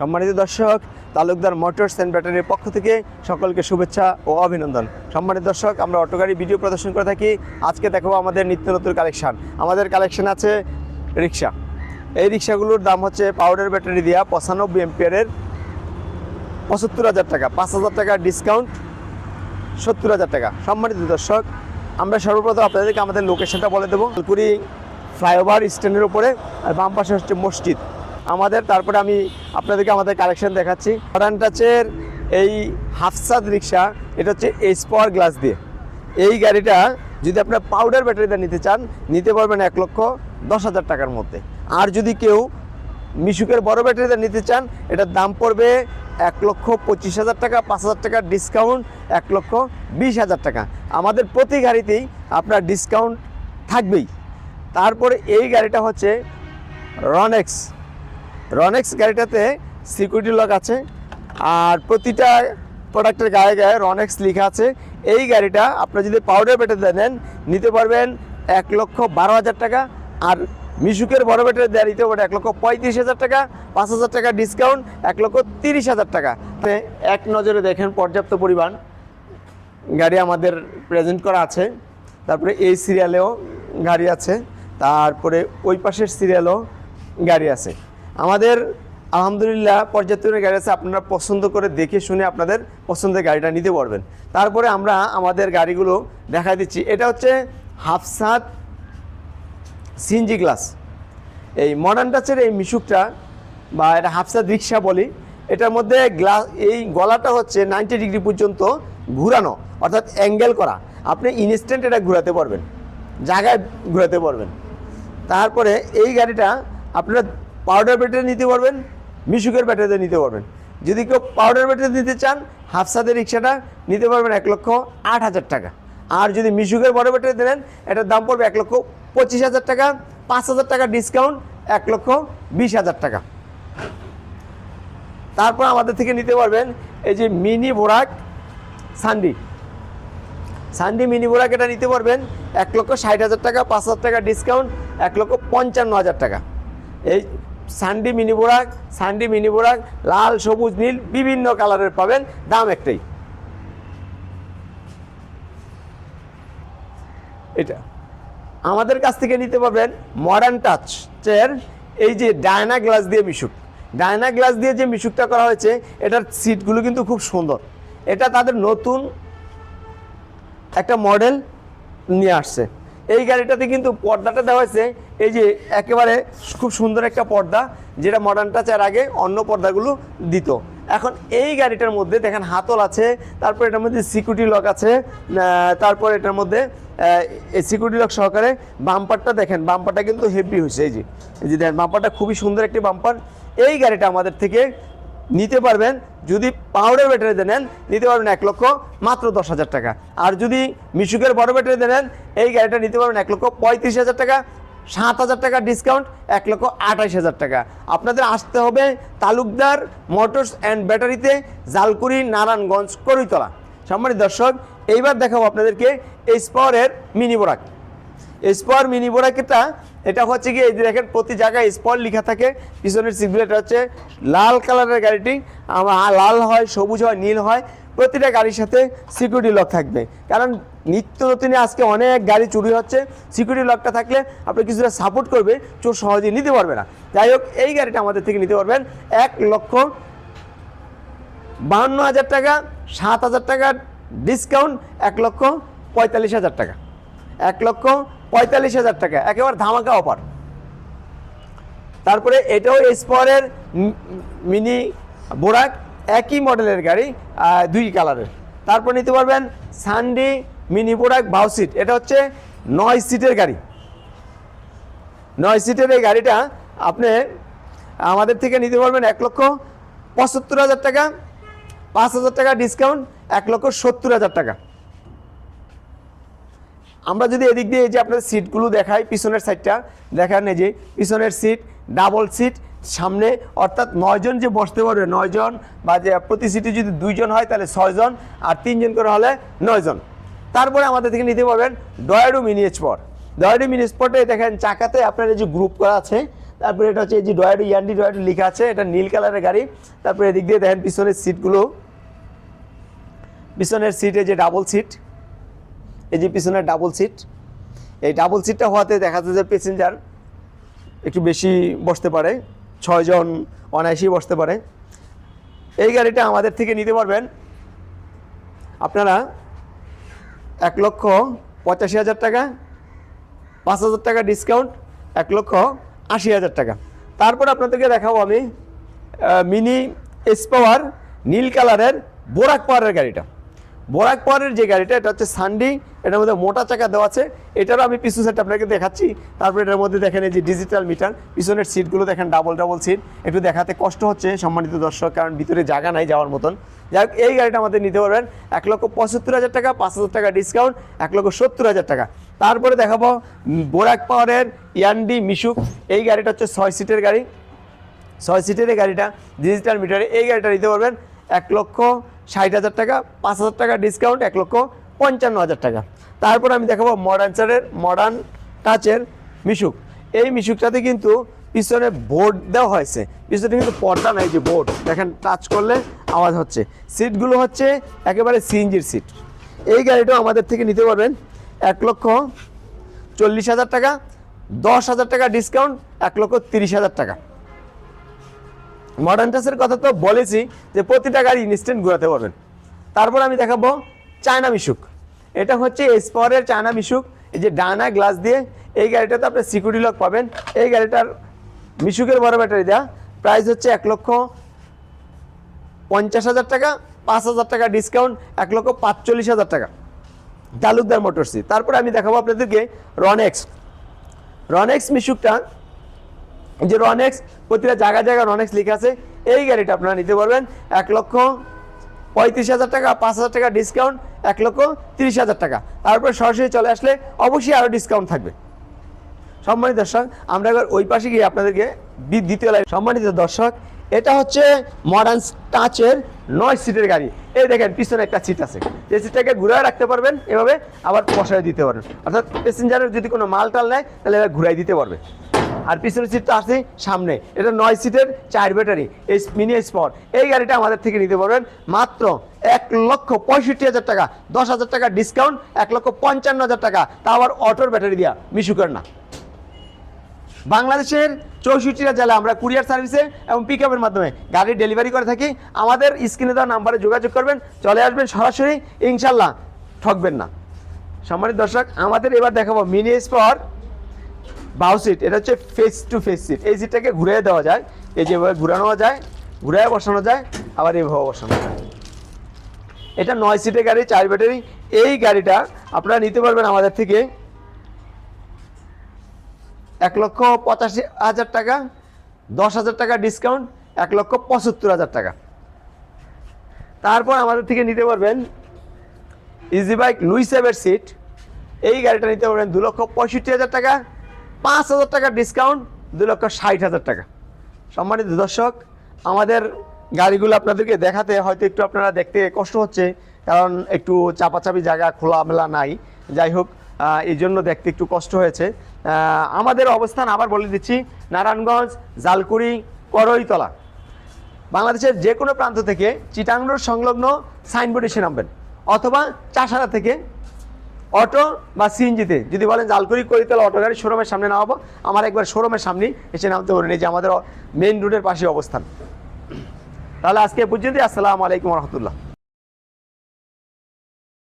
সম্মানিত দর্শক, Talukdar motors and ব্যাটারির পক্ষ থেকে সকলকে শুভেচ্ছা ও অভিনন্দন। সম্মানিত দর্শক, আমরা অটো গাড়ি ভিডিও প্রদর্শন করে থাকি। আজকে দেখাবো আমাদের নিত্য নতুন কালেকশান। আমাদের কালেকশন আছে রিক্সা। এই রিক্সাগুলোর দাম হচ্ছে পাউডার ব্যাটারি দেওয়া পঁচানব্বই এম্পিয়ারের পঁচাত্তর হাজার টাকা। পাঁচ হাজার টাকা ডিসকাউন্ট সত্তর হাজার টাকা। সম্মানিত দর্শক, আমরা সর্বপ্রথম আপনাদেরকে আমাদের লোকেশনটা বলে দেবো। ফ্লাইওভার স্ট্যান্ডের উপরে, আর বাম পাশে হচ্ছে মসজিদ। আমাদের, তারপরে আমি আপনাদেরকে আমাদের কালেকশন দেখাচ্ছি। মডার্ন টাচের এই হাফসাদ রিক্সা এটা হচ্ছে পাওয়ার গ্লাস দিয়ে। এই গাড়িটা যদি আপনার পাউডার ব্যাটারিতে নিতে চান, নিতে পারবেন এক লক্ষ দশ হাজার টাকার মধ্যে। আর যদি কেউ মিশুকের বড় ব্যাটারিতে নিতে চান, এটার দাম পড়বে এক লক্ষ পঁচিশ হাজার টাকা, পাঁচ হাজার টাকা ডিসকাউন্ট এক লক্ষ বিশ হাজার টাকা। আমাদের প্রতি গাড়িতেই আপনার ডিসকাউন্ট থাকবেই। তারপরে এই গাড়িটা হচ্ছে রনেক্স রনেক্স গাড়িটাতে সিকিউরিটি লক আছে। আর প্রতিটা প্রোডাক্টের গায়ে গায়ে রনেক্স লেখা আছে। এই গাড়িটা আপনার যদি পাউডার ব্যাটারিতে নেন, নিতে পারবেন এক লক্ষ বারো হাজার টাকা। আর মিশুকের বড় ব্যাটারি দেওয়া নিতে পারবেন এক লক্ষ পঁয়ত্রিশ হাজার টাকা, পাঁচ হাজার টাকা ডিসকাউন্ট এক লক্ষ তিরিশ হাজার টাকা। এক নজরে দেখেন পর্যাপ্ত পরিমাণ গাড়ি আমাদের প্রেজেন্ট করা আছে। তারপরে এই সিরিয়ালেও গাড়ি আছে। তারপরে ওই পাশের সিরিয়ালও গাড়ি আছে। আমাদের আলহামদুলিল্লাহ পর্যাপ্ত গাড়ি আছে, আপনারা পছন্দ করে দেখে শুনে আপনাদের পছন্দের গাড়িটা নিতে পারবেন। তারপরে আমরা আমাদের গাড়িগুলো দেখা দিচ্ছি। এটা হচ্ছে হাফসাদ সিএনজি গ্লাস। এই মডার্ন টাচের এই মিশুকটা, বা এটা হাফসাদ রিক্সা বলি, এটার মধ্যে গ্লাস এই গলাটা হচ্ছে নাইনটি ডিগ্রি পর্যন্ত ঘুরানো, অর্থাৎ অ্যাঙ্গেল করা। আপনি ইনস্ট্যান্ট এটা ঘুরাতে পারবেন, জায়গায় ঘুরাতে পারবেন। তারপরে এই গাড়িটা আপনারা পাউডার ব্যাটারি নিতে পারবেন, মিশুকের ব্যাটারিতে নিতে পারবেন। যদি কেউ পাউডার ব্যাটারি নিতে চান, হাফসাদের রিক্সাটা নিতে পারবেন এক লক্ষ আট হাজার টাকা। আর যদি মিশুকের বড় ব্যাটারি দেন, এটার দাম পড়বে এক লক্ষ পঁচিশ হাজার টাকা, পাঁচ হাজার টাকা ডিসকাউন্ট এক লক্ষ বিশ হাজার টাকা। তারপর আমাদের থেকে নিতে পারবেন এই যে মিনি বোরাক সান্ডি। সান্ডি মিনি বোরাক এটা নিতে পারবেন এক লক্ষ ষাট হাজার টাকা, পাঁচ হাজার টাকা ডিসকাউন্ট এক লক্ষ পঞ্চান্ন হাজার টাকা। এই সান্ডি মিনি বোরাক, সান্ডি মিনি বোরাক, লাল, সবুজ, নীল, বিভিন্ন কালারের পাবেন। দাম একটাই। এটা। আমাদের কাছ থেকে নিতে পারবেন মডার্ন টাচ চেয়ার এই যে ডায়না গ্লাস দিয়ে মিশুক। ডায়না গ্লাস দিয়ে যে মিশুকটা করা হয়েছে, এটার সিটগুলো কিন্তু খুব সুন্দর। এটা তাদের নতুন একটা মডেল নিয়ে আসছে। এই গাড়িটাতে কিন্তু পর্দাটা দেওয়া হয়েছে। এই যে একেবারে খুব সুন্দর একটা পর্দা, যেটা মডার্ন টাচের আগে অন্য পর্দাগুলো দিত। এখন এই গাড়িটার মধ্যে দেখেন হাতল আছে, তারপর এটার মধ্যে সিকিউরিটি লক আছে তারপর এটার মধ্যে সিকিউরিটি লক সহকারে বাম্পারটা দেখেন বাম্পারটা কিন্তু হেভি হয়েছে, এই যে এই যে দেখেন বাম্পারটা খুবই সুন্দর একটি বাম্পার এই গাড়িটা আমাদের থেকে নিতে পারবেন, যদি পাউডার ব্যাটারিতে নেন, নিতে পারবেন এক লক্ষ মাত্র দশ হাজার টাকা। আর যদি মিশুকের বড় ব্যাটারিতে নেন, এই গাড়িটা নিতে পারবেন এক লক্ষ পঁয়ত্রিশ হাজার টাকা, সাত হাজার টাকা ডিসকাউন্ট এক লক্ষ আঠাশ হাজার টাকা। আপনাদের আসতে হবে তালুকদার মোটরস অ্যান্ড ব্যাটারিতে, জালকুড়ি, নারায়ণগঞ্জ করইতলা সম্মানিত দর্শক, এইবার দেখাবো আপনাদেরকে এইচ পাওয়ারের মিনি বোরাক স্পর মিনি বোরাকেটা এটা হচ্ছে কি এই যে দেখেন, প্রতি জায়গায় স্পট লেখা থাকে, পিছনের সিটগুলো এটা হচ্ছে লাল কালারের গাড়িটি আমার লাল হয়, সবুজ হয়, নীল হয়, প্রতিটা গাড়ির সাথে সিকিউরিটি লক থাকবে। কারণ নিত্য নতুনে আজকে অনেক গাড়ি চুরি হচ্ছে সিকিউরিটি লকটা থাকলে আপনি কিছুটা সাপোর্ট করবে, চোর সহজেই নিতে পারবে না। যাই হোক, এই গাড়িটা আমাদের থেকে নিতে পারবেন, এক লক্ষ বাহান্ন হাজার টাকা, সাত হাজার টাকার ডিসকাউন্ট এক লক্ষ পঁয়তাল্লিশ হাজার টাকা। এক লক্ষ পঁয়তাল্লিশ হাজার টাকা, একেবারে ধামাকা অফার তারপরে এটাও এসপরের মিনি বোরাক একই মডেলের গাড়ি দুই কালারের তারপর নিতে পারবেন সানডি মিনি বোরাক বাউ সিট এটা হচ্ছে নয় সিটের গাড়ি। নয় সিটের এই গাড়িটা আপনি আমাদের থেকে নিতে পারবেন এক লক্ষ পঁচাত্তর হাজার টাকা, পাঁচ হাজার টাকা ডিসকাউন্ট এক লক্ষ সত্তর হাজার টাকা। আমরা যদি এদিক দিয়ে এই যে আপনার সিটগুলো দেখাই, পিছনের সাইডটা দেখান এই যে পিছনের সিট ডাবল সিট সামনে অর্থাৎ নয়জন যে বসতে পারবে, নয়জন বা যে প্রতি সিটে যদি দুইজন হয়, তাহলে ছয়জন, আর তিনজন করে হলে নয়জন। তারপরে আমাদের থেকে নিতে পারবেন ডয়াডো মিনি স্পট ডয়াডো মিনি স্পটে দেখেন চাকাতে আপনার এই যে গ্রুপ করা আছে, তারপরে এটা হচ্ছে এই যে ডয়াডো ইয়ান্ডি ডয়াডো লেখা আছে, এটা নীল কালারের গাড়ি। তারপরে এদিক দিয়ে দেখেন পিছনের সিটগুলো পিছনের সিটে যে ডাবল সিট এই যে পিছনে ডাবল সিট এই ডাবল সিটটা হওয়াতে দেখা যাচ্ছে যে প্যাসেঞ্জার একটু বেশি বসতে পারে, ছয়জন অনায়াসেই বসতে পারে। এই গাড়িটা আমাদের থেকে নিতে পারবেন আপনারা এক লক্ষ পঁচাশি হাজার টাকা, পাঁচ হাজার টাকা ডিসকাউন্ট এক লক্ষ আশি হাজার টাকা। তারপর আপনাদেরকে দেখাবো আমি মিনি এস পাওয়ার নীল কালারের বোরাক পাওয়ারের গাড়িটা। বোরাক পাওয়ারের যে গাড়িটা, এটা হচ্ছে সানডি এটার মধ্যে মোটা চাকা দেওয়া আছে। এটারও আমি পিছু সেট আপনাকে দেখাচ্ছি। তারপরে এটার মধ্যে দেখেন এই যে ডিজিটাল মিটার পিছনের সিটগুলো দেখেন ডাবল ডাবল সিট একটু দেখাতে কষ্ট হচ্ছে সম্মানিত দর্শক, কারণ ভিতরে জায়গা নাই যাওয়ার মতন। যাই হোক, এই গাড়িটা আমাদের নিতে পারবেন। এক লক্ষ পঁচাত্তর হাজার টাকা, পাঁচ হাজার টাকা ডিসকাউন্ট এক লক্ষ সত্তর হাজার টাকা। তারপরে দেখাবো বোরাক পাওয়ারের ইয়ান্ডি মিশুক এই গাড়িটা হচ্ছে ছয় সিটের গাড়ি। ছয় সিটের এই গাড়িটা ডিজিটাল মিটারে এই গাড়িটা নিতে পারবেন। এক লক্ষ ষাট হাজার টাকা, পাঁচ হাজার টাকা ডিসকাউন্ট এক লক্ষ পঞ্চান্ন হাজার টাকা। তারপর আমি দেখাবো মডার্ন চারের মডার্ন টাচের মিশুক। এই মিশুকটাতে কিন্তু পিছনে বোর্ড দেওয়া হয়েছে। পিছনে কিন্তু পর্দা নাই যে বোর্ড দেখেন টাচ করলে আওয়াজ হচ্ছে। সিটগুলো হচ্ছে একেবারে সিএনজির সিট এই গাড়িটাও আমাদের থেকে নিতে পারবেন। এক লক্ষ চল্লিশ হাজার টাকা, দশ হাজার টাকা ডিসকাউন্ট এক লক্ষ তিরিশ হাজার টাকা। মডার্ন টাচের কথা তো বলেছি যে প্রতিটা গাড়ি ইনস্ট্যান্ট ঘোরাতে পারবেন। তারপর আমি দেখাবো চায়না মিশুক এটা হচ্ছে এসপাওয়ারের চায়না মিশুক এই যে ডানা গ্লাস দিয়ে এই গাড়িটাতে আপনি সিকিউরিটি লক পাবেন। এই গাড়িটার মিশুকের বড় ব্যাটারি দেওয়া প্রাইস হচ্ছে এক লক্ষ পঞ্চাশ হাজার টাকা, পাঁচ হাজার টাকা ডিসকাউন্ট এক লক্ষ পাঁচচল্লিশ হাজার টাকা। তালুকদার মোটরসি তারপরে আমি দেখাবো আপনাদেরকে রনেক্স রনেক্স মিশুকটা যে রনেক্স প্রতিটা জায়গায় জায়গায় রনেক্স লেখা আছে, এই গাড়িটা আপনারা নিতে পারবেন এক লক্ষ পঁয়ত্রিশ হাজার টাকা, পাঁচ হাজার টাকা ডিসকাউন্ট এক লক্ষ তিরিশ হাজার টাকা। তারপরে সরাসরি চলে আসলে অবশ্যই আরও ডিসকাউন্ট থাকবে। সম্মানিত দর্শক, আমরা এবার ওই পাশে গিয়ে আপনাদেরকে দ্বিতীয় লাইন সম্মানিত দর্শক, এটা হচ্ছে মডার্ন টাচের নয় সিটের গাড়ি। এই দেখেন, পিছনে একটা সিট আছে। যে সিটটাকে ঘুরায় রাখতে পারবেন, এভাবে আবার বসায় দিতে পারবেন। অর্থাৎ প্যাসেঞ্জারের যদি কোনো মাল টাল নেয়, তাহলে এবার ঘুরাই দিতে পারবে। আর পিছনের সিটটা আছে সামনে। এটা নয় সিটের চার ব্যাটারি এই মিনি স্পট এই গাড়িটা আমাদের থেকে নিতে পারবেন মাত্র এক লক্ষ পঁয়ষট্টি হাজার টাকা। দশ হাজার টাকা ডিসকাউন্ট এক লক্ষ পঞ্চান্ন হাজার টাকা। তা আবার অটোর ব্যাটারি দিয়া মিশুকের না। বাংলাদেশের চৌষট্টিটা জেলা আমরা কুরিয়ার সার্ভিসে এবং পিক আপের মাধ্যমে গাড়ি ডেলিভারি করে থাকি। আমাদের স্ক্রিনে দেওয়া নাম্বারে যোগাযোগ করবেন, চলে আসবেন সরাসরি ইনশাল্লাহ ঠকবেন না। সম্মানিত দর্শক, আমাদের এবার দেখাবো মিনি স্পর বাউ সিট, এটা হচ্ছে ফেস টু ফেস সিট এই সিটটাকে ঘুরে দেওয়া যায়, এই যেভাবে ঘুরানো যায় ঘুরে বসানো যায়, আবার এইভাবে বসানো যায়। এটা নয় সিটের গাড়ি, চার ব্যাটারি এই গাড়িটা আপনারা নিতে পারবেন আমাদের থেকে এক লক্ষ পঁচাশি হাজার টাকা, দশ হাজার টাকা ডিসকাউন্ট এক লক্ষ পঁচাত্তর হাজার টাকা। তারপর আমাদের থেকে নিতে পারবেন ইজি বাইক লুইসেভের সিট এই গাড়িটা নিতে পারবেন দু লক্ষ পঁয়ষট্টি হাজার টাকা পাঁচ হাজার টাকা ডিসকাউন্ট দু লক্ষ ষাট হাজার টাকা। সম্মানিত দর্শক, আমাদের গাড়িগুলো আপনাদেরকে দেখাতে হয়তো একটু আপনারা দেখতে কষ্ট হচ্ছে, কারণ একটু চাপাচাপি জায়গা, খোলামেলা নাই। যাই হোক এই জন্য দেখতে একটু কষ্ট হয়েছে। আমাদের অবস্থান আবার বলে দিচ্ছি, নারায়ণগঞ্জ, জালকুড়ি, করইতলা। বাংলাদেশের যে কোনো প্রান্ত থেকে চিটাংরোড সংলগ্ন সাইনবোর্ড এসে নামবেন, অথবা চাষারা থেকে অটো বা সিএনজিতে। যদি বলেন জালকুড়ি তাহলে অটো গাড়ি শোরুমের সামনে নামাবো। আমার একবার শোরুমের সামনে এসে নামতে পারেন এই যে আমাদের মেইন রোডের পাশে অবস্থান। তাহলে আজকে পর্যন্ত আসসালামু আলাইকুম রহমতুল্লাহ।